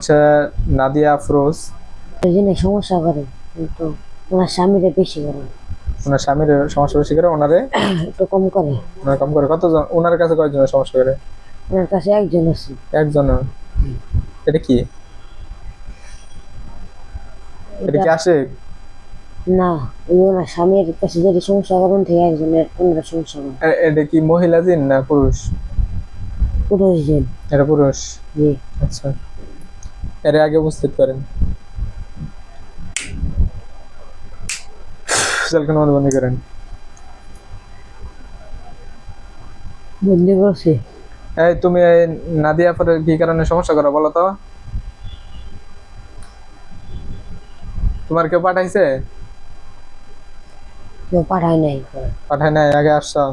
আচ্ছা নাদিয়া আফরোজ। জন্য সমস্যা করে কিন্তু ওনার স্বামীরা বেশি করে। ওনার স্বামীর সমস্যা বেশি করে ওনারে? একটু কম করে। ওনার কম করে। কতজন? ওনার কাছে কয়জনের সমস্যা করে? ওনার কাছে একজন আছে। একজন এটা কি? এটা কি আসে? না ওনার স্বামীর কাছে যদি সমস্যা করেন থেকে একজনের ওনার সমস্যা করে। এটা কি মহিলা জিন না পুরুষ? পুরুষ জন। এটা পুরুষ? জি। আচ্ছা। এর আগে উপস্থিত করেন। সেলকে বন্দি করেন। বন্দি করছে এই তুমি নাদিয়া পরে কি কারণে সমস্যা করো বলো তো? তোমার কেউ পাঠাইছে? কেউ পাঠায় নাই। পাঠায় নাই আগে আসছো।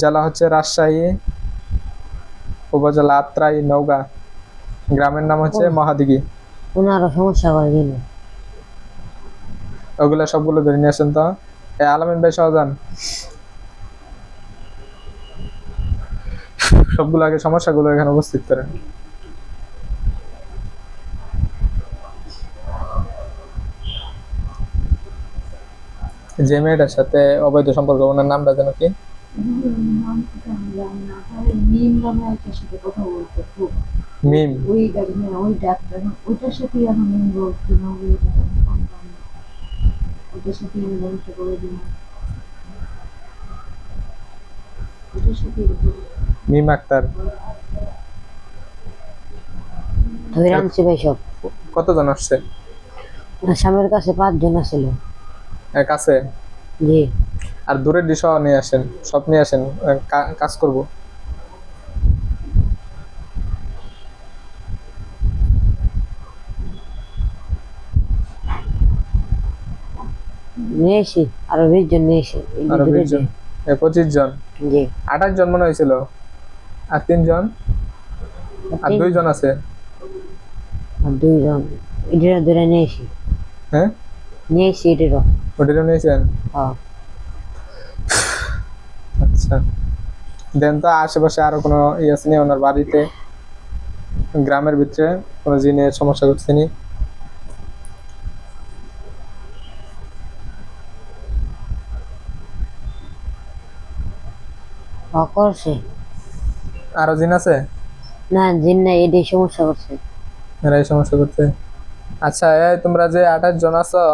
জেলা হচ্ছে রাজশাহী উপজেলা আত্রাই নওগাঁ। গ্রামের নাম হচ্ছে মহাদিঘি। ওনারও সমস্যা করে দিন। ওগুলো সবগুলো ধরে নিয়ে আসেন তো। এই আলামিন ভাই সহজান সবগুলো আগে সমস্যাগুলো এখানে উপস্থিত করেন। যে মেয়েটার সাথে অবৈধ সম্পর্ক ওনার নামটা যেন কি? মিম মিম ওই গাড়ি হ্যাঁ ওই ডাক্তার ওইটার সাথে এখন মিম বলতো না ওই ওইটার সাথে আমি করে ওইটার সাথে মিম আক্তার ধরে আনছি ভাই সব। কতজন আসছে? স্বামীর কাছে পাঁচজন আছিল এক আছে? জি। আর দূরের দিশাও নিয়ে আসেন সব নিয়ে আসেন কাজ করব। নিয়ে এসি আরও বিশ জন নিয়ে এসি এই যে আরও বিশ জন পঁচিশ জন? জি। আঠাশ জন মনে হয়েছিল? আর তিনজন আর তিন- দুইজন আছে? আর দুইজন। এটিরা ধরে নিয়ে এসি। হ্যাঁ? নিয়ে এসি নিয়েছেন হ্যাঁ। আচ্ছা। দেন তো আশেপাশে আরও কোনো ইয়ে আছে ওনার বাড়িতে? গ্রামের ভিতরে কোনো জিনের সমস্যা করছে নি? করছে আরও জিন আছে? না জিন না এটি সমস্যা করছে। এরা এই সমস্যা করছে। আচ্ছা এই তোমরা যে আঠাশ জন আছো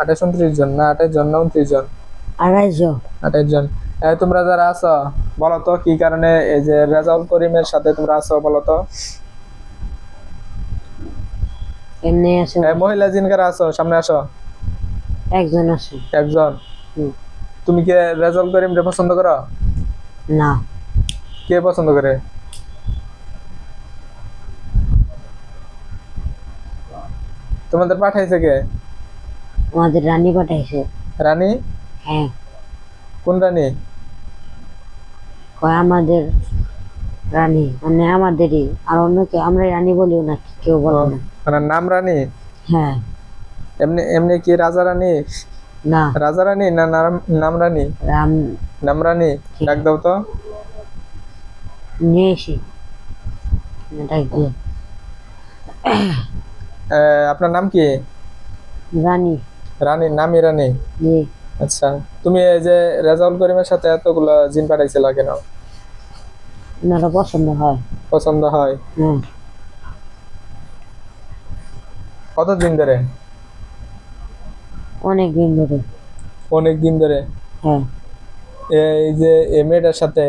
আঠাশ উনত্রিশ জন না আঠাশ জন না উনত্রিশ জন? আঠাশ জন। এই তোমরা যারা আছো বলো তো কি কারণে এই যে রেজাউল করিমের সাথে তোমরা আছো বলো তো? এমনি আছে। মহিলা জিন কারা আছো? সামনে আসো। একজন আছে। একজন? তুমি কি রেজাউল করিম রে পছন্দ করো? না। কে পছন্দ করে? তোমাদের পাঠাইছে কে? আমাদের রানী পাঠাইছে। রানী? হ্যাঁ। কোন রানী? কয় আমাদের রানী? মানে আমাদেরই। আর অন্যকে আমরা রানী বলিও না কেউ বলে না। ওনার নাম রানী? হ্যাঁ। এমনি এমনি কি রাজা রানী? না। রাজা রানী না নাম রানী রাম নাম রানী ডাক দাও তো। ডাক দিয়ে। আপনার নাম কি? রানী। রানী নামই রানী? আচ্ছা তুমি এই যে রেজাউল করিমের সাথে এতগুলো জিন পাঠাইছিল কেন? ওনারা পছন্দ হয়। পছন্দ হয়। হ্যাঁ কত দিন ধরে? অনেক দিন ধরে। অনেক দিন ধরে? হ্যাঁ। এই যে এই মেয়েটার সাথে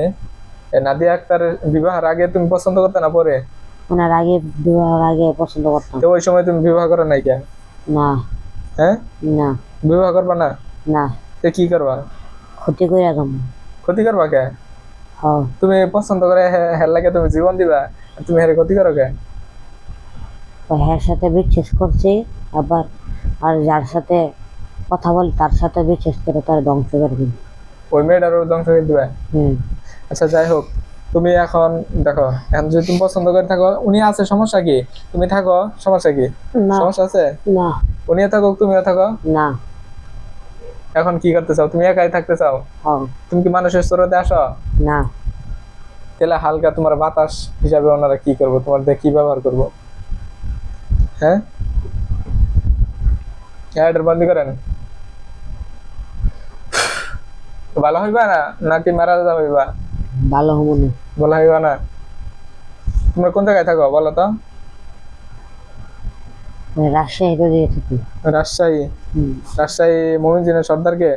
নাদিয়া আক্তারের বিবাহের আগে তুমি পছন্দ করতে না পরে? ওনার আগে বিবাহের আগে পছন্দ করতাম। তো ওই সময় তুমি বিবাহ করো নাই কেন না। হ্যাঁ? না। বিবাহ করবা না? না। তো কি করবা? ক্ষতি করে রাখলাম ক্ষতি করবা কে? হ্যাঁ। তুমি পছন্দ করে হের লাগে তুমি জীবন দিবা তুমি হের ক্ষতি করো কে? হ্যার সাথে বিচ্ছেদ করছি আবার আর যার সাথে কথা বলে তার সাথে বিচ্ছেদ করে তার ধ্বংস করে দিন ওই মেয়েটারও ধ্বংস করে দিবা? হুম। আচ্ছা যাই হোক তুমি এখন দেখো এখন যদি তুমি পছন্দ করে থাকো উনি আছে সমস্যা কি? তুমি থাকো সমস্যা কি? সমস্যা আছে? না। উনিও থাকো তুমিও থাকো? না। এখন কি করতে চাও? তুমি একাই থাকতে চাও? হ্যাঁ। তুমি কি মানুষের স্রোতে আসো? না। তাহলে হালকা তোমার বাতাস হিসাবে ওনারা কি করব? তোমার দিয়ে কি ব্যবহার করব? হ্যাঁ? হ্যাঁ বন্দি করেন। ভালো হইবা না? নাকি মারা যাইবা ভালো হব না। বলা হইবা না? তোমরা কোন জায়গায় থাকো বলো তো? রাজশাহীতে দিয়ে থাকি। রাজশাহী। রাজশাহী মমিনজিনের সর্দারকে?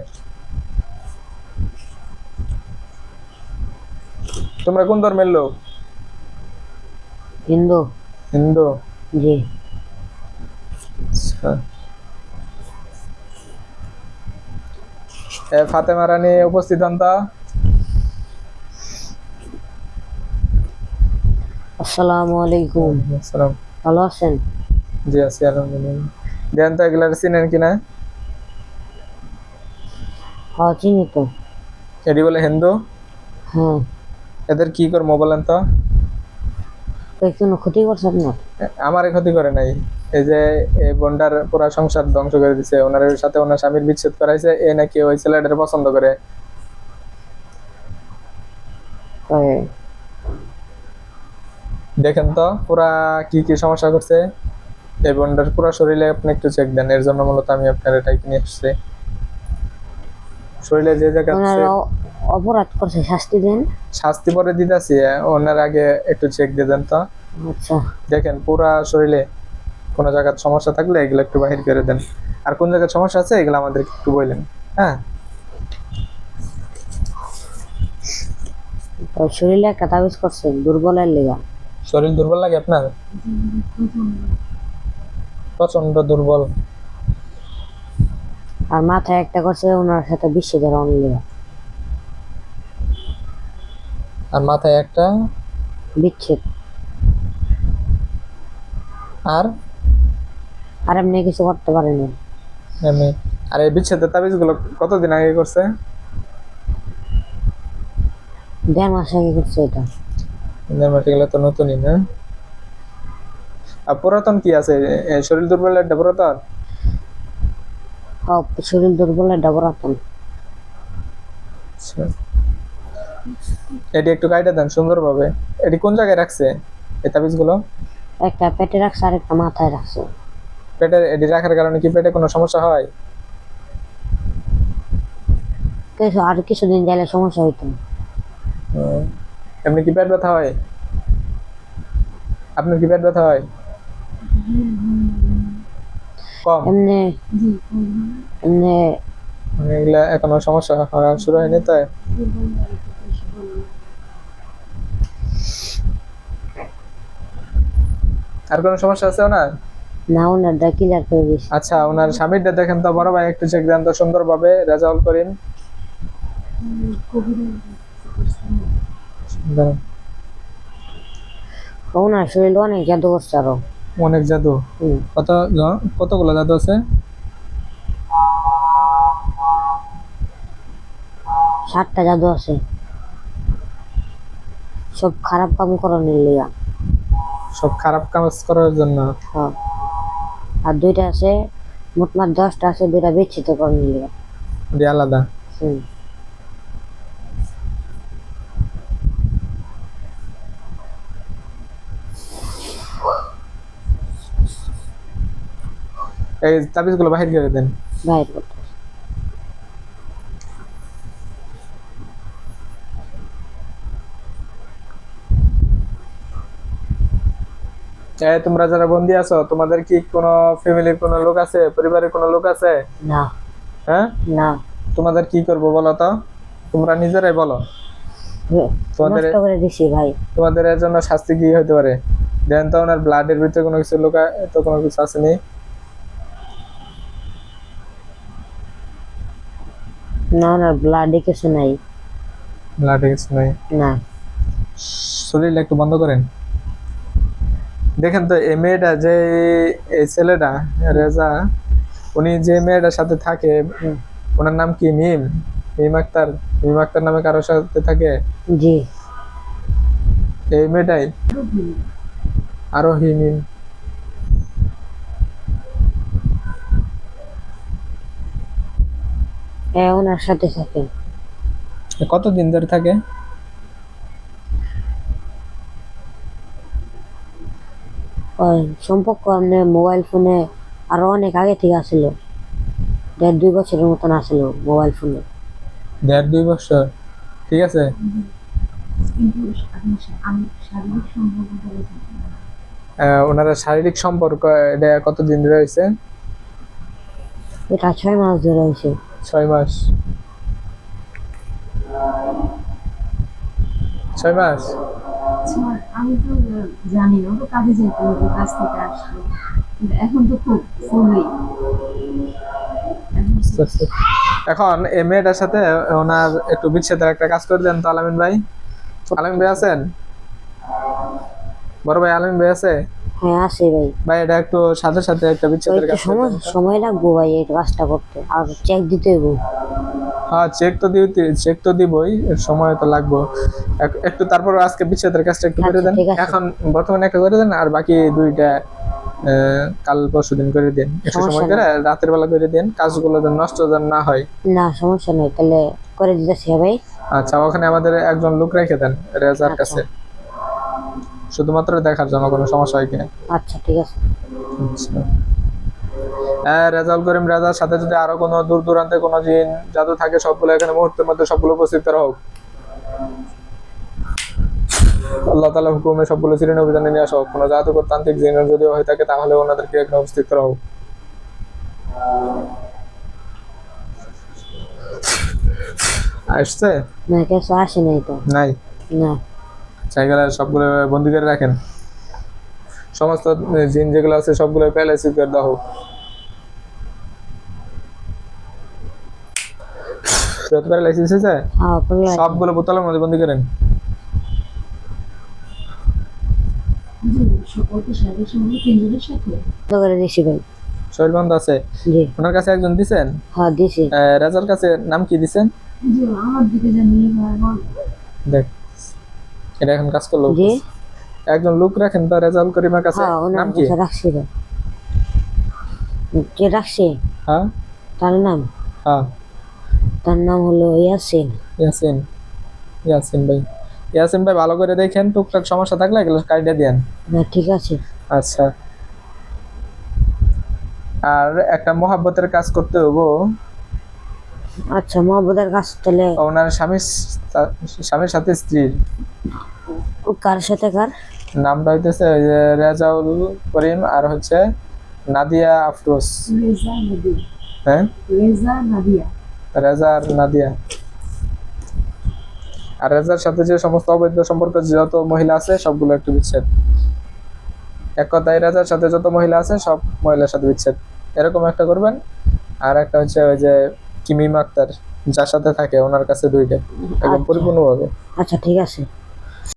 তোমরা কোন ধর্মের লোক? হিন্দু। হিন্দু? জি। ফাতেমা রানী উপস্থিত হন তো? আসসালামু আলাইকুম। আসসালাম। ভালো আছেন? জি আছি আলহামদুলিল্লাহ। দেন তো এগুলার চিনেন কিনা হ্যাঁ চিনি তো। এটি বলে হিন্দু? হ্যাঁ। এদের কি করব বলেন তো? কোনো ক্ষতি করছে আপনার আমার ক্ষতি করে নাই। এই যে এই বন্ডার পুরা সংসার ধ্বংস করে দিছে ওনার সাথে ওনার স্বামীর বিচ্ছেদ করাইছে এ নাকি ওই ছেলেটার পছন্দ করে। দেখেন তো পুরা কি কি সমস্যা করছে? এই বন্ডার পুরা শরীরে আপনি একটু চেক দেন এর জন্য মূলত আমি আপনার এটাই কিনে আসছি। শরীরে যে জায়গা অপরাধ করছে শাস্তি দেন। শাস্তি পরে দিতেছি ওনার আগে একটু চেক দিয়ে দেন তো। আচ্ছা। দেখেন পুরা শরীরে কোনো জায়গার সমস্যা থাকলে এগুলো একটু বাহির করে দেন। আর কোন জায়গায় সমস্যা আছে এগুলো আমাদেরকে একটু বললেন হ্যাঁ? শরীরে একটা তাবিজ করছে দুর্বলের লেগা। শরীর দুর্বল লাগে আপনার? প্রচণ্ড দুর্বল। আর মাথায় একটা করছে ওনার সাথে বিশ্বদের অন লেগা। আর মাথায় একটা? বিচ্ছেদ। আর? আর এমনি কিছু করতে পারেনি। এমনি। আর এই বিচ্ছেদের তাবিজগুলো কতদিন আগে করছে? দেড় মাস আগে করছে এটা। গেলে তো নতুনই না? আর পুরাতন কি আছে? শরীর দুর্বল একটা পুরাতন? হ্যাঁ শরীর দুর্বলের ডাবরাতন আচ্ছা। এটি একটু গাইডে দেন সুন্দরভাবে। এটি কোন জায়গায় রাখছে এই তাবিজগুলো একটা পেটে রাখছে আর একটা মাথায় রাখছে। পেটে এটি রাখার কারণে কি পেটে কোনো সমস্যা হয়? কিছু আর কিছুদিন যাইলে সমস্যা হইতো। এমনি কি পেট ব্যথা হয়? আপনার কি পেট ব্যথা হয়? কম? এমনি এমনি মানে এগুলা এখনও সমস্যা শুরু হয়নি তাই আর কোনো সমস্যা আছে ওনার? না ওনার দা ক্লিয়ার করে দিয়েছে। আচ্ছা ওনার স্বামীরটা দেখেন তো বড় ভাই একটু চেক দেন তো সুন্দরভাবে করিন দাঁড়ান। ওনার শরীর অনেক জাদু করছে আরও। অনেক জাদু? কত কতগুলো জাদু আছে? সাতটা জাদু আছে। সব খারাপ কাম করানোর লিগা সব খারাপ কাজ করার জন্য? হ্যাঁ। আর দুইটা আছে মোটমাট দশটা আছে দুইটা বিচ্ছিত করে নিলে আলাদা? হুম। এই তাবিজগুলো বাহির করে দেন। বাহির করতে। তোমরা যারা বন্দি আছো তোমাদের কি কোনো ফ্যামিলির কোনো লোক আছে? পরিবারের কোনো লোক আছে? না। হ্যাঁ? না। তোমাদের কি করব বলো তো? তোমরা নিজেরাই বলো। তোমাদের করে দিছি ভাই। তোমাদের এর জন্য শাস্তি কি হতে পারে? দেন তো ওনার ব্লাডের ভিতরে কোনো কিছু লোকা তো কোনো কিছু আসেনি না? ওনার ব্লাডে কিছু নাই। ব্লাডে কিছু নাই? না। শরীরটা একটু বন্ধ করেন। দেখেন তো এই মেয়েটা যে এই ছেলেটা রেজা উনি যে মেয়েটার সাথে থাকে ওনার নাম কি? মিম? মিম আক্তার? মিম আক্তার নামে কারোর সাথে থাকে? জি। এই মেয়েটাই? আরোহী মিম। এ ওনার সাথে থাকে। কতদিন ধরে থাকে? সম্পর্ক এমনি মোবাইল ফোনে আরও অনেক আগে থেকে আসছিল দেড় দুই বছরের মতন আসলো মোবাইল ফোনে দেড় দুই বছর? ঠিক আছে? আপনি ওনারা শারীরিক সম্পর্ক এটা কতদিন ধরে হয়েছে এটা ছয় মাস ধরে হয়েছে ছয় মাস। ছয় মাস? ছয় আমি তো জানি না তো কাজে যেতে হবে কাজ থেকে আসলো কিন্তু এখন তো খুব ফুলই এখন এই মেয়েটার সাথে ওনার একটু বিচ্ছেদের একটা কাজ করে দেন তো আলামিন ভাই। আলামিন ভাই আছেন? বড় ভাই আলামিন ভাই আছে? হ্যাঁ আছে ভাই। ভাই এটা একটু সাথে সাথে একটা বিচ্ছেদের কাজ সময় সময় লাগবো ভাই এই কাজটা করতে। আর চেক দিতে হইব। হ্যাঁ চেক তো দিতে চেক তো দিবই সময় তো লাগবে। এক- একটু তারপর আজকে বিচ্ছেদের কাজটা একটু করে আচ্ছা, দেন। এখন বর্তমানে একটা করে দেন আর বাকি দুইটা কাল পরশু দিন করে দিন। একটু সময় করে রাতের বেলা করে দিন কাজগুলো যেন নষ্ট যেন না হয়। না সমস্যা নেই তাহলে করে দিতেছি ভাই আচ্ছা ওখানে আমাদের একজন লোক রেখে দেন রেজার আচ্ছা। কাছে। শুধুমাত্র দেখার জন্য কোনো সমস্যা হয় কিনা। আচ্ছা ঠিক আছে। আচ্ছা। রেজাউল করিম রাজার সাথে যদি আরও কোনো দূর দূরান্তে কোনো জিন জাদু থাকে সবগুলো এখানে মুহূর্তের মধ্যে সবগুলো উপস্থিত করা হোক। আল্লাহ তালা হুকুমে সবগুলো সিরিন অভিযানে নিয়ে আসা হোক। কোনো জাদুকর তান্ত্রিক জিন যদি হয়ে থাকে তাহলে ওনাদেরকে এখানে উপস্থিত করা হোক। আসছে? না কিছু আসে নাই তো। নাই? না। জায়গাটা সবগুলো বন্দি করে রাখেন। সমস্ত জিন যেগুলো আছে সবগুলো প্যালেসি করে দেওয়া হোক। প্যারালাইসিস হয়েছে হ্যাঁ সবগুলো বোতলের মধ্যে বন্দি করেন। শরীর বন্ধ আছে? ওনার কাছে একজন দিছেন? হ্যাঁ রাজার কাছে নাম কি দিছেন? দেখ এটা এখন কাজ করল একজন লোক রাখেন তো রেজাউল করিমের কাছে। হ্যাঁ নাম কি? রাখছি ভাই। যে রাখছি? হ্যাঁ। তার নাম? হ্যাঁ। তার নাম হলো ইয়াসিন। ইয়াসিন। ইয়াসিন ভাই। ইয়াসিন ভাই ভালো করে দেখেন টুকটাক সমস্যা থাকলে এগুলো কাইডে দেন। না ঠিক আছে। আচ্ছা। আর একটা মহাব্বতের কাজ করতে হব আচ্ছা মহাবুদের কাছ তাহলে ওনার স্বামীর স্বামীর সাথে স্ত্রীর। ও কার সাথে কার? নামটা হইতেছে ওই যে রেজাউল করিম আর হচ্ছে নাদিয়া আফরোজ। রেজা নদিয়া। হ্যাঁ? রেজা নাদিয়া। রেজা আর নাদিয়া। আর রেজার সাথে যে সমস্ত অবৈধ সম্পর্ক যত মহিলা আছে সবগুলো একটু বিচ্ছেদ। এক কথায় রেজার সাথে যত মহিলা আছে সব মহিলার সাথে বিচ্ছেদ। এরকম একটা করবেন। আর একটা হচ্ছে ওই যে কিমিম আক্তার যার সাথে থাকে ওনার কাছে দুইটা একদম আচ্ছা। পরিপূর্ণভাবে। আচ্ছা ঠিক আছে।